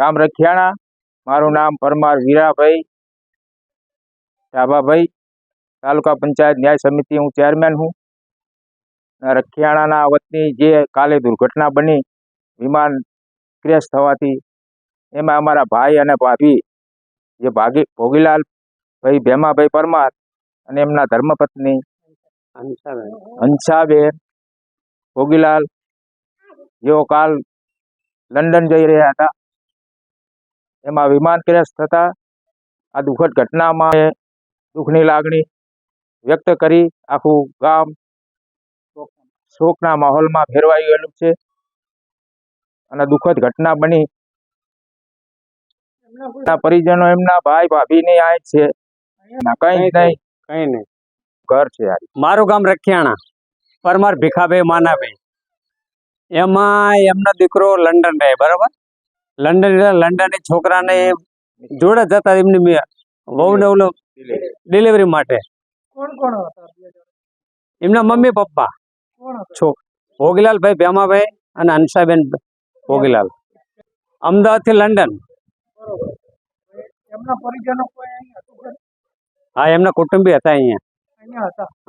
ગામ રખિયાણા. મારું નામ પરમાર વીરાભાઈ ડાભાભાઈ તાલુકા પંચાયત ન્યાય સમિતિ હું ચેરમેન હું. રખિયાણાના વતની જે કાલે દુર્ઘટના બની, વિમાન ક્રેશ થવાથી, એમાં અમારા ભાઈ અને ભાભી, જે ભાગી, ભોગીલાલ ભાઈ, ભેમાભાઈ પરમાર અને એમના ધર્મપત્ની હંસાબેન, ભોગીલાલ જેઓ કાલ લંડન જઈ રહ્યા હતા. એમાં વિમાન ક્રેશ થતાં આ દુઃખદ ઘટનામાં દુઃખની લાગણી વ્યક્ત કરી આખું ગામ શોકના માહોલમાં ફેરવાઈ ગયેલું છે અને દુઃખદ ઘટના બની. પરિજનો એમના ભાઈ ભાભીની આ છે. ના કઈ નહીં. કઈ નહીં. ઘર છે મારું ગામ રખિયાણા પરમાર ભીખાભાઈ માનાભાઈ. એમાં એમનો દીકરો લંડન રહે બરાબર? લંડન લંડન છોકરાને જોડે જતા એમની મે- વહુને ઓલો ડિલિવરી માટે. કોણ કોણ? એમના મમ્મી પપ્પા. ભોગીલાલભાઈ ભેમાભાઈ અને હંસાબેન ભોગીલાલ. લંડન. અહીં હતું ખરું? હા એમના કુટુંબી હતા અહીંયા.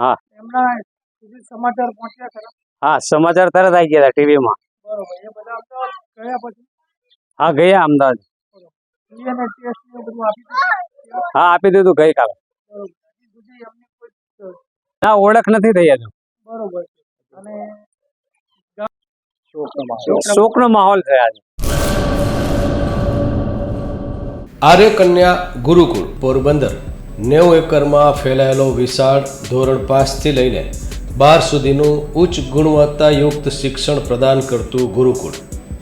હા. સમાચાર હા સમાચાર તરત આવી ગયા હતા ટીવીમાં. હા ગયા અમદાવાદ. હા આપી દીધું એમની કોઈ ના ઓળખ નથી થઈ હજુ. બરોબર છે. અને શોકનો માહોલ છે આજે. આર્ય કન્યા ગુરુકુળ પોરબંદર. નેવું એકરમાં ફેલાયેલો વિશાળ ધોરણ પાંચથી લઈને બાર સુધીનું ઉચ્ચ ગુણવત્તાયુક્ત શિક્ષણ પ્રદાન કરતું ગુરુકુળ.